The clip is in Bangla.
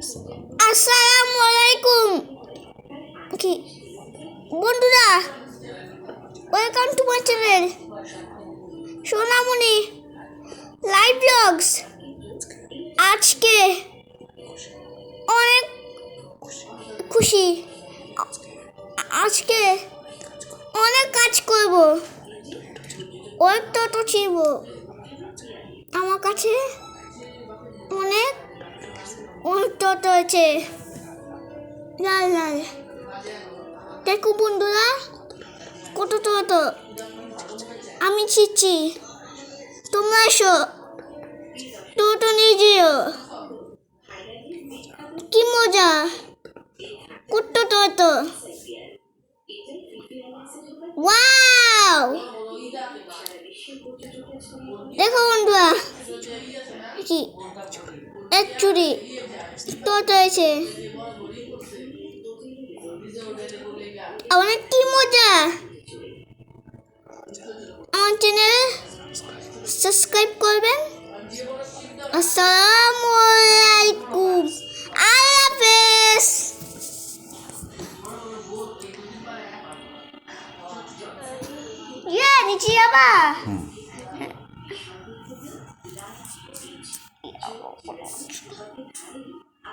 আসসালামু আলাইকুম। কি বন্ধুরা welcome to my channel Sonamoni live vlogs আজকে অনেক খুশি। আজকে অনেক কাজ করব। ওই টোটো ছিড়ব আমার কাছে টোটো আছে লাল লাল দেখো বন্ধুরা কত টোটো আমি ছিচ্ছি। তোমরা এসো। টোটো নিয়ে যেও। কি মজা। কত টোটো ওয়াও! দেখো বন্ধুরা, কি। এক চুরি টোটো আছে অনেক কি মজা? আমার চ্যানেল সাবস্ক্রাইব করবেন। আসসালামু আলাইকুম। আল্লাহ হাফেজ। ইয়ে নিচে যাবা